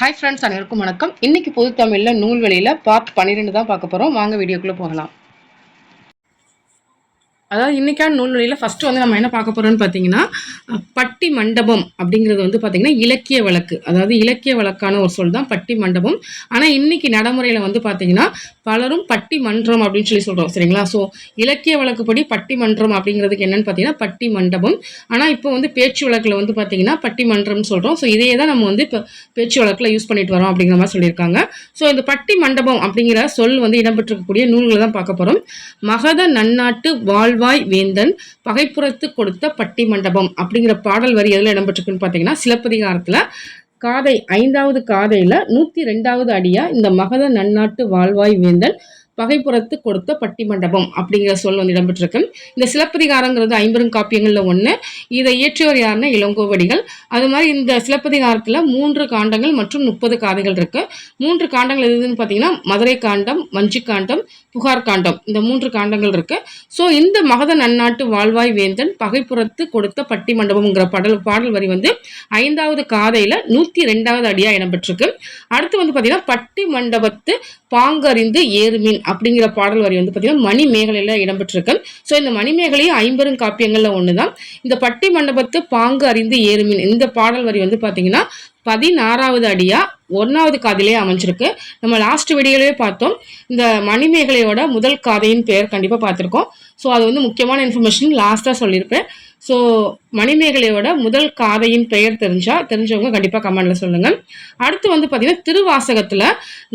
Hi friends அனைவருக்கும் வணக்கம். இன்னைக்கு பொது தமிழில் நூல்வெளியில் பார்ட் பன்னிரெண்டு தான் பார்க்க போகிறோம் வாங்க வீடியோக்குள்ளே போகலாம். அதாவது இன்றைக்கான நூல்வெளியில் ஃபஸ்ட்டு வந்து நம்ம என்ன பார்க்க போகிறோம்னு பார்த்தீங்கன்னா பட்டி மண்டபம் அப்படிங்கிறது வந்து பார்த்திங்கன்னா இலக்கிய வழக்கு. அதாவது இலக்கிய வழக்கான ஒரு சொல் தான் பட்டி மண்டபம். ஆனால் இன்னைக்கு நடைமுறையில் வந்து பார்த்திங்கன்னா பலரும் பட்டி மன்றம் அப்படின்னு சொல்லி சொல்கிறோம் சரிங்களா? ஸோ இலக்கிய வழக்குப்படி பட்டி மன்றம் அப்படிங்கிறதுக்கு என்னென்னு பார்த்தீங்கன்னா பட்டி மண்டபம் ஆனால் இப்போ வந்து பேச்சு வழக்கில் வந்து பார்த்தீங்கன்னா பட்டி மன்றம்னு சொல்கிறோம் ஸோ இதையே தான் நம்ம வந்து இப்போ பேச்சு வழக்கில் யூஸ் பண்ணிட்டு வரோம் அப்படிங்கிற மாதிரி சொல்லியிருக்காங்க. ஸோ இந்த பட்டி மண்டபம் அப்படிங்கிற சொல் வந்து இடம்பெற்றிருக்கக்கூடிய நூல்களை தான் பார்க்க போகிறோம் மகத நன்னாட்டு வாழ்வாய் வேந்தன் பகைப்புறத்து கொடுத்த பட்டி மண்டபம் அப்படிங்கிற பாடல் வரி எதில் இடம்பெற்றிருக்குன்னு பார்த்தீங்கன்னா சிலப்பதிகாரத்தில் காதை ஐந்தாவது காதையில் நூற்றி ரெண்டாவது அடியாக இந்த மகத நன்னாட்டு வாழ்வாய் வேந்தன் வகைப்புறத்து கொடுத்த பட்டி மண்டபம் அப்படிங்கிற சொல் வந்து இடம்பெற்றிருக்கு. இந்த சிலப்பதிகாரங்கிறது ஐம்பெரும் காப்பியங்களில் ஒன்று இதை இயற்றியவர் யாருன்னா இளங்கோவடிகள். அது மாதிரி இந்த சிலப்பதிகாரத்தில் மூன்று காண்டங்கள் மற்றும் முப்பது காதைகள் இருக்கு. மூன்று காண்டங்கள் எதுன்னு பார்த்தீங்கன்னா மதுரை காண்டம் வஞ்சி காண்டம் புகார் காண்டம். இந்த மூன்று காண்டங்கள் இருக்கு. ஸோ இந்த மகத நன்னாட்டு வாழ்வாய் வேந்தன் பகைப்புறத்து கொடுத்த பட்டி மண்டபம்ங்கிற பாடல் பாடல் வரி வந்து ஐந்தாவது காதையில் நூற்றி ரெண்டாவது அடியாக இடம்பெற்றிருக்கு. அடுத்து வந்து பார்த்தீங்கன்னா பட்டி மண்டபத்து பாங்கறிந்து ஏறுமீன் அப்படிங்கிற பாடல் வரி வந்து பார்த்தீங்கன்னா மணி மேகலையில் இடம்பெற்றிருக்கு. ஸோ இந்த மணிமேகலையும் ஐம்பெரும் காப்பியங்களில் ஒன்று தான் இந்த பட்டி மண்டபத்து பாங்கு அறிந்து ஏறுமின் இந்த பாடல் வரி வந்து பார்த்தீங்கன்னா பதினாறாவது அடியா ஒன்றாவது காதிலே அமைஞ்சிருக்கு. நம்ம லாஸ்ட் வீடியோலேயே பார்த்தோம். இந்த மணிமேகலையோட முதல் காதையின் பெயர் கண்டிப்பாக பார்த்துருக்கோம். ஸோ அது வந்து முக்கியமான இன்ஃபர்மேஷன் லாஸ்ட்டாக சொல்லியிருப்பேன். ஸோ மணிமேகலையோட முதல் காதையின் பெயர் தெரிஞ்சா தெரிஞ்சவங்க கண்டிப்பாக கமெண்ட்ல சொல்லுங்கள் அடுத்து வந்து பார்த்தீங்கன்னா திருவாசகத்தில்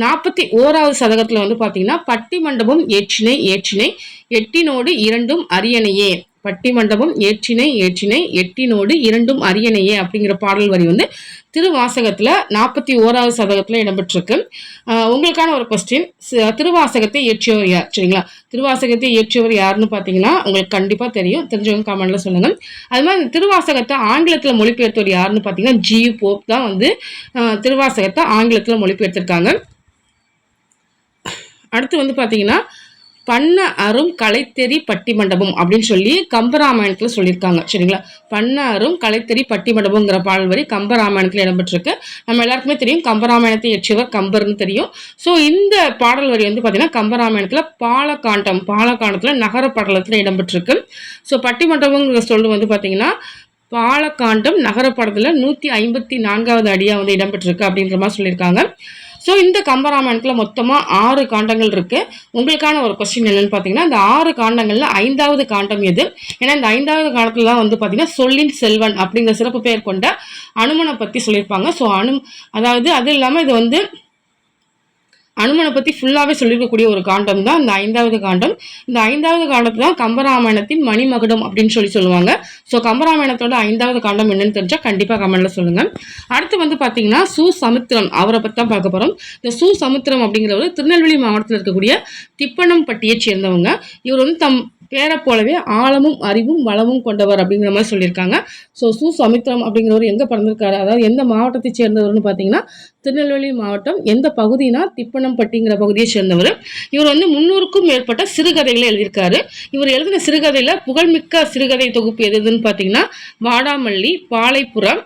நாற்பத்தி ஓராவது சதகத்தில் வந்து பார்த்தீங்கன்னா பட்டி மண்டபம் ஏற்றினை ஏற்றினை எட்டினோடு இரண்டும் அரியணையே. பட்டி மண்டபம் ஏற்றினை ஏற்றினை எட்டினோடு இரண்டும் அரியணையே அப்படிங்கிற பாடல் வரி வந்து திருவாசகத்தில் நாற்பத்தி ஓராவது சதகத்தில் இடம்பெற்றிருக்கு. உங்களுக்கான ஒரு கொஸ்டின் திருவாசகத்தை இயற்றியவர் யார்? சரிங்களா? திருவாசகத்தை இயற்றியவர் யாருன்னு பார்த்தீங்கன்னா உங்களுக்கு கண்டிப்பாக தெரியும். தெரிஞ்சவங்க கமெண்ட்ல சொல்லுங்கள் அது மாதிரி இந்த திருவாசகத்தை ஆங்கிலத்தில் மொழிபெயர்த்தவர் யாருன்னு பார்த்தீங்கன்னா ஜி போப் தான் வந்து திருவாசகத்தை ஆங்கிலத்தில் மொழிபெயர்த்திருக்காங்க. அடுத்து வந்து பார்த்தீங்கன்னா பண்ண அரும் கலைத்தெறி பட்டி மண்டபம் அப்படின்னு சொல்லி கம்பராமாயணத்தில் சொல்லியிருக்காங்க. சரிங்களா? பண்ண அரும் கலைத்தெறி பட்டிமண்டபம்ங்கிற பாடல் வரி கம்பராமாயணத்தில் இடம்பெற்றிருக்கு. நம்ம எல்லாருக்குமே தெரியும் கம்பராமாயணத்தை இயற்றியவர் கம்பர்னு தெரியும். ஸோ இந்த பாடல் வரி வந்து பார்த்தீங்கன்னா கம்பராமாயணத்தில் பாலகாண்டம் பாலகாண்டத்தில் நகர படலத்தில் இடம்பெற்றிருக்கு. ஸோ பட்டி மண்டபங்கிற சொல் வந்து பார்த்தீங்கன்னா பாலகாண்டம் நகரப்படத்தில் நூற்றி ஐம்பத்தி நான்காவது அடியாக வந்து இடம்பெற்றிருக்கு அப்படின்ற மாதிரி சொல்லியிருக்காங்க. ஸோ இந்த கம்பராமாயணத்தில் மொத்தமாக ஆறு காண்டங்கள் இருக்குது உங்களுக்கான ஒரு கொஸ்டின் என்னன்னு பார்த்தீங்கன்னா இந்த ஆறு காண்டங்களில் ஐந்தாவது காண்டம் எது? ஏன்னா இந்த ஐந்தாவது காண்டத்தில் தான் வந்து பார்த்தீங்கன்னா சொல்லின் செல்வன் அப்படிங்கிற சிறப்பு பெயர் கொண்ட அனுமனை பற்றி சொல்லியிருப்பாங்க. ஸோ அனு அதாவது அது இல்லாமல் இது வந்து அனுமனை பற்றி ஃபுல்லாகவே சொல்லியிருக்கக்கூடிய ஒரு காண்டம் தான் இந்த ஐந்தாவது காண்டம். இந்த ஐந்தாவது காண்டத்தை தான் கம்பராமாயணத்தின் மணிமகுடம் அப்படின்னு சொல்லி சொல்லுவாங்க. ஸோ கம்பராமாயணத்தோட ஐந்தாவது காண்டம் என்னன்னு தெரிஞ்சால் கண்டிப்பாக கமெண்டில் சொல்லுங்கள் அடுத்து வந்து பார்த்தீங்கன்னா சு சமுத்திரம் அவரை பற்றி தான் பார்க்க போகிறோம் இந்த சு சமுத்திரம் அப்படிங்கிறவர் திருநெல்வேலி மாவட்டத்தில் இருக்கக்கூடிய திப்பனம்பட்டியை சேர்ந்தவங்க. இவர் வந்து தம் பேரை போலவே ஆழமும் அறிவும் வளமும் கொண்டவர் அப்படிங்கிற மாதிரி சொல்லியிருக்காங்க. ஸோ சு சமுத்திரம் அப்படிங்கிறவர் எங்கே பிறந்திருக்காரு? அதாவது எந்த மாவட்டத்தை சேர்ந்தவர்னு பார்த்தீங்கன்னா திருநெல்வேலி மாவட்டம் எந்த பகுதினா திப்பனம்பட்டிங்கிற பகுதியை சேர்ந்தவர். இவர் வந்து முந்நூறுக்கும் மேற்பட்ட சிறுகதைகளை எழுதியிருக்காரு. இவர் எழுதின சிறுகதையில் புகழ்மிக்க சிறுகதை தொகுப்பு எது எதுன்னு பார்த்தீங்கன்னா வாடாமல்லி பாலைப்புறம்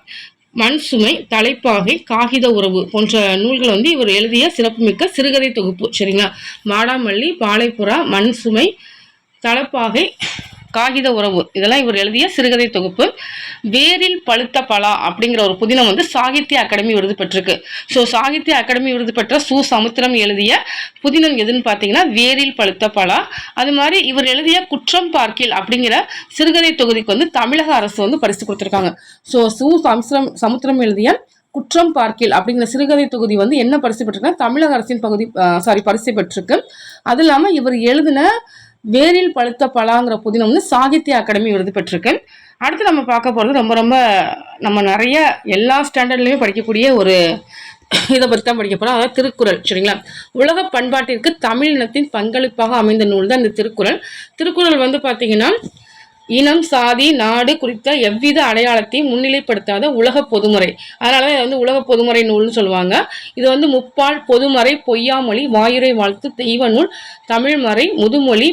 மண் சுமை தலைப்பாகை காகித உறவு போன்ற நூல்கள் வந்து இவர் எழுதிய சிறப்புமிக்க சிறுகதை தொகுப்பு. சரிங்களா? மாடாமல்லி பாலைப்புறா மண் சுமை தலப்பாகை காகித உறவு. இதெல்லாம் இவர் எழுதிய சிறுகதை தொகுப்பு. வேரில் பழுத்த பலா அப்படிங்கிற ஒரு புதினம் வந்து சாகித்ய அகாடமி விருது பெற்றிருக்கு. ஸோ சாகித்ய அகாடமி விருது பெற்ற சு. சமுத்திரம் எழுதிய புதினம் எதுன்னு பார்த்தீங்கன்னா வேரில் பழுத்த பலா. அது மாதிரி இவர் எழுதிய குற்றம் பார்க்கில் அப்படிங்கிற சிறுகதை தொகுதிக்கு வந்து தமிழக அரசு வந்து பரிசு கொடுத்துருக்காங்க. ஸோ சு. சமுத்திரம் சமுத்திரம் எழுதிய குற்றம் பார்க்கில் அப்படிங்கிற சிறுகதை தொகுதி வந்து என்ன பரிசு பெற்றிருக்குன்னா தமிழக அரசின் பகுதி சாரி பரிசு பெற்றிருக்கு. அது இல்லாமல் இவர் எழுதின வேரில் பழுத்த பலாங்கிற புதினம் வந்து சாகித்ய அகாடமி விருது பெற்றிருக்கு. அடுத்து நம்ம பார்க்க போகிறது ரொம்ப ரொம்ப நம்ம நிறைய எல்லா ஸ்டாண்டர்ட்லேயுமே படிக்கக்கூடிய ஒரு இதை பற்றி தான் படிக்க போகிறோம் அதாவது திருக்குறள் சரிங்களா? உலக பண்பாட்டிற்கு தமிழ் இனத்தின் பங்களிப்பாக அமைந்த நூல் தான் இந்த திருக்குறள். திருக்குறள் வந்து பார்த்தீங்கன்னா இனம் சாதி நாடு குறித்த எவ்வித அடையாளத்தையும் முன்னிலைப்படுத்தாத உலக பொதுமுறை. அதனால தான் வந்து உலக பொதுமுறை நூல்னு சொல்லுவாங்க. இது வந்து முப்பால் பொதுமறை பொய்யாமொழி வாயுரை வாழ்த்து தெய்வ நூல் தமிழ்மறை முதுமொழி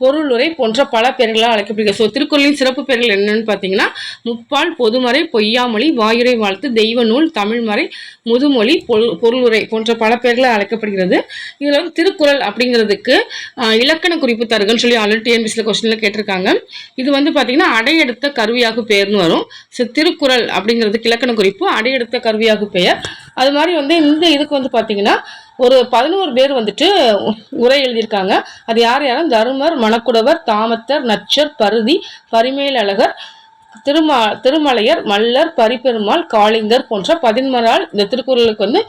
பொருளுரை போன்ற பல பெயர்களால் அழைக்கப்படுகிறது. ஸோ திருக்குறளின் சிறப்பு பெயர்கள் என்னென்னு பார்த்தீங்கன்னா முப்பால் பொதுமறை பொய்யாமொழி வாயுரை வாழ்த்து தெய்வ நூல் தமிழ்மறை முதுமொழி பொரு பொருளுரை போன்ற பல பெயர்களால் அழைக்கப்படுகிறது. இதில் வந்து திருக்குறள் அப்படிங்கிறதுக்கு இலக்கண குறிப்பு தருகன்னு சொல்லி ஆல்ரெடி டிஎன்பிசியில் கொஸ்டினில் கேட்டிருக்காங்க. இது வந்து பார்த்தீங்கன்னா அடையெடுத்த கருவியாகு பெயர்னு வரும். ஸோ திருக்குறள் அப்படிங்கிறதுக்கு இலக்கண குறிப்பு அடையெடுத்த கருவியாகு பெயர். அது மாதிரி வந்து இந்த இதுக்கு வந்து பார்த்தீங்கன்னா ஒரு பதினோரு பேர் வந்துட்டு உரை எழுதியிருக்காங்க. அது யார் யாரும்? தருமர் மணக்குடவர் தாமத்தர் நச்சர் பருதி பரிமேலழகர் திருமா திருமலையர் மல்லர் பரிபெருமாள் காளிங்கர் போன்ற பதின்மரால் இந்த திருக்குறளுக்கு வந்து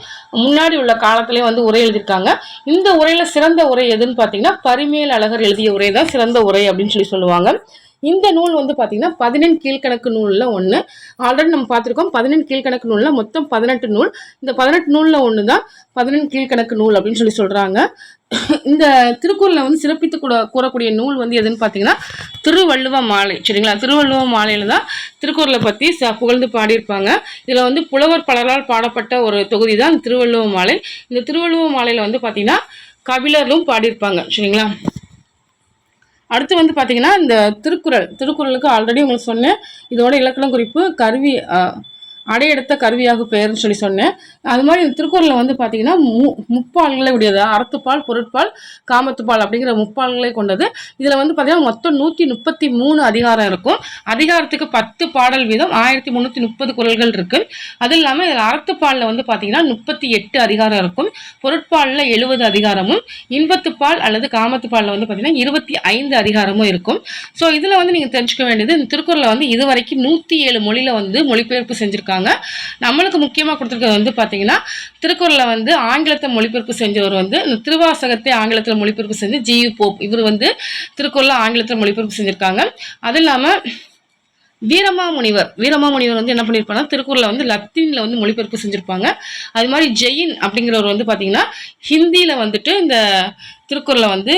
முன்னாடி உள்ள காலத்திலேயே வந்து உரை எழுதியிருக்காங்க. இந்த உரையில் சிறந்த உரை எதுன்னு பார்த்தீங்கன்னா பரிமேல் அழகர் எழுதிய உரை தான் சிறந்த உரை அப்படின்னு சொல்லி சொல்லுவாங்க. இந்த நூல் வந்து பார்த்தீங்கன்னா பதினெண் கீழ்கணக்கு நூலில் ஒன்று ஆல்ரெடி நம்ம பார்த்துருக்கோம் பதினெண் கீழ்கணக்கு நூலில் மொத்தம் பதினெட்டு நூல். இந்த பதினெட்டு நூலில் ஒன்று தான் பதினெண் கீழ்கணக்கு நூல் அப்படின்னு சொல்லி சொல்கிறாங்க இந்த திருக்குறளில் வந்து சிறப்பித்து கூட கூறக்கூடிய நூல் வந்து எதுன்னு பார்த்தீங்கன்னா திருவள்ளுவ மாலை. சரிங்களா? திருவள்ளுவ மாலையில் தான் திருக்குறளை பற்றி ச புகழ்ந்து பாடியிருப்பாங்க. இதில் வந்து புலவர் பலரால் பாடப்பட்ட ஒரு தொகுதி தான் திருவள்ளுவ மாலை. இந்த திருவள்ளுவ மாலையில் வந்து பார்த்தீங்கன்னா கபிலரும் பாடியிருப்பாங்க. சரிங்களா? அடுத்து வந்து பார்த்தீங்கன்னா இந்த திருக்குறள். திருக்குறளுக்கு ஆல்ரெடி உங்களுக்கு சொன்னேன் இதோட இலக்கணம் குறிப்பு கருவி அடையெடுத்த கருவியாக பெயர்னு சொல்லி சொன்னேன். அது மாதிரி இந்த திருக்குறளில் வந்து பார்த்தீங்கன்னா மு முப்பால்களை உடையது. அறத்துப்பால் பொருட்பால் காமத்துப்பால் அப்படிங்கிற முப்பால்களை கொண்டது. இதில் வந்து பார்த்தீங்கன்னா மொத்தம் நூற்றி முப்பத்தி மூணு அதிகாரம் இருக்கும். அதிகாரத்துக்கு பத்து பாடல் வீதம் ஆயிரத்தி முந்நூற்றி முப்பது குரல்கள் இருக்கு. அது இல்லாமல் இதில் அறத்துப்பாலில் வந்து பார்த்தீங்கன்னா முப்பத்தி எட்டு அதிகாரம் இருக்கும். பொருட்பாலில் எழுபது அதிகாரமும் இன்பத்துப்பால் அல்லது காமத்துப்பாலில் வந்து பார்த்தீங்கன்னா இருபத்தி ஐந்து அதிகாரமும் இருக்கும். ஸோ இதில் வந்து நீங்கள் தெரிஞ்சுக்க வேண்டியது இந்த திருக்குறளை வந்து இதுவரைக்கும் நூற்றி ஏழு மொழியில் வந்து மொழிபெயர்ப்பு செஞ்சுருக்காங்க. நம்மளுக்கு முக்கியமாக கொடுத்துருக்கிறது வந்து பார்த்தீங்கன்னா திருக்குறளை வந்து ஆங்கிலத்தை மொழிபெயர்ப்பு செஞ்சவர் வந்து இந்த திருவாசகத்தை ஆங்கிலத்தில் மொழிபெயர்ப்பு செஞ்சு ஜியு போப். இவர் வந்து திருக்குறளை ஆங்கிலத்தில் மொழிபெயர்ப்பு செஞ்சுருக்காங்க. அது இல்லாமல் வீரமாமுனிவர். வீரமாமுனிவர் வந்து என்ன பண்ணியிருப்பாங்கன்னா திருக்குறளை வந்து லத்தீனில் வந்து மொழிபெயர்ப்பு செஞ்சுருப்பாங்க. அது மாதிரி ஜெயின் அப்படிங்கிறவர் வந்து பார்த்தீங்கன்னா ஹிந்தியில் வந்துட்டு இந்த திருக்குறளை வந்து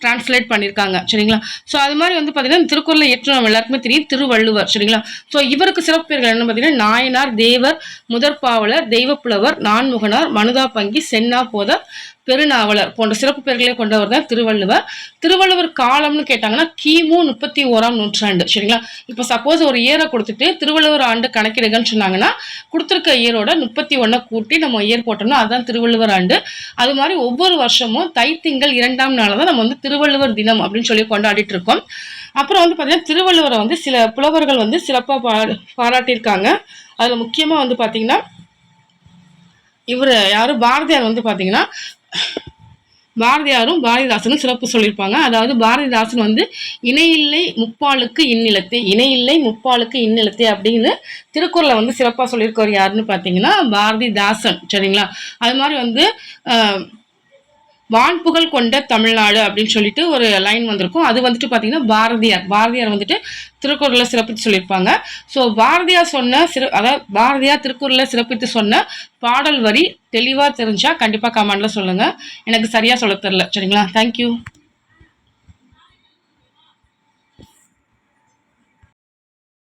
டிரான்ஸ்லேட் பண்ணியிருக்காங்க சரிங்களா? ஸோ அது மாதிரி வந்து பார்த்தீங்கன்னா திருக்குறளில் திருக்குறளை ஏற்று நம்ம எல்லாருக்குமே தெரியும். திருவள்ளுவர் சரிங்களா? ஸோ இவருக்கு சிறப்பு பேர்கள் என்ன பார்த்தீங்கன்னா நாயனார் தேவர் முதற்பாவலர் தெய்வப்புலவர் நான்முகனார் மனுதா பங்கி சென்னா போதர் பெருநாவலர் போன்ற சிறப்பு பெயர்களை கொண்டவர் தான் திருவள்ளுவர். திருவள்ளுவர் காலம்னு கேட்டாங்கன்னா கிமு முப்பத்தி ஓராம் நூற்றாண்டு. சரிங்களா? இப்போ சப்போஸ் ஒரு இயரை கொடுத்துட்டு திருவள்ளுவர் ஆண்டு கணக்கிடுங்கன்னு சொன்னாங்கன்னா கொடுத்துருக்க இயரோட முப்பத்தி ஒன்றை கூட்டி நம்ம இயர் போட்டோம்னா அதுதான் திருவள்ளுவர் ஆண்டு. அது மாதிரி ஒவ்வொரு வருஷமும் தைத்திங்கள் இரண்டாம் நாள் தான் நம்ம வந்து திருவள்ளுவர் தினம் அப்படின்னு சொல்லி கொண்டாடிட்டு இருக்கோம். அப்புறம் வந்து பார்த்தீங்கன்னா திருவள்ளுவரை வந்து சில புலவர்கள் வந்து சிறப்பாக பா பாராட்டியிருக்காங்க. அதில் முக்கியமாக வந்து பார்த்தீங்கன்னா இவர் யாரும் பாரதியார் வந்து பார்த்தீங்கன்னா பாரதியாரும் பாரதிதாசனும் சிறப்பு சொல்லியிருப்பாங்க. அதாவது பாரதிதாசன் வந்து இணையில்லை முப்பாலுக்கு இந்நிலத்தை இணையில்லை முப்பாலுக்கு இந்நிலத்தை அப்படின்னு திருக்குறளை வந்து சிறப்பாக சொல்லியிருக்கவர் யாருன்னு பார்த்தீங்கன்னா பாரதிதாசன். சரிங்களா? அது மாதிரி வந்து வான்புகழ் கொண்ட தமிழ்நாடு அப்படின்னு சொல்லிட்டு ஒரு லைன் வந்திருக்கும். அது வந்துட்டு பார்த்தீங்கன்னா பாரதியார். பாரதியார் வந்துட்டு திருக்குறளில் சிறப்பித்து சொல்லியிருப்பாங்க. ஸோ பாரதியார் சொன்ன சிறு அதாவது பாரதியார் திருக்குறளில் சிறப்பித்து சொன்ன பாடல் வரி தெளிவாக தெரிஞ்சால் கண்டிப்பாக கமெண்டில் சொல்லுங்கள் எனக்கு சரியாக சொல்ல தெரில சரிங்களா? தேங்க்யூ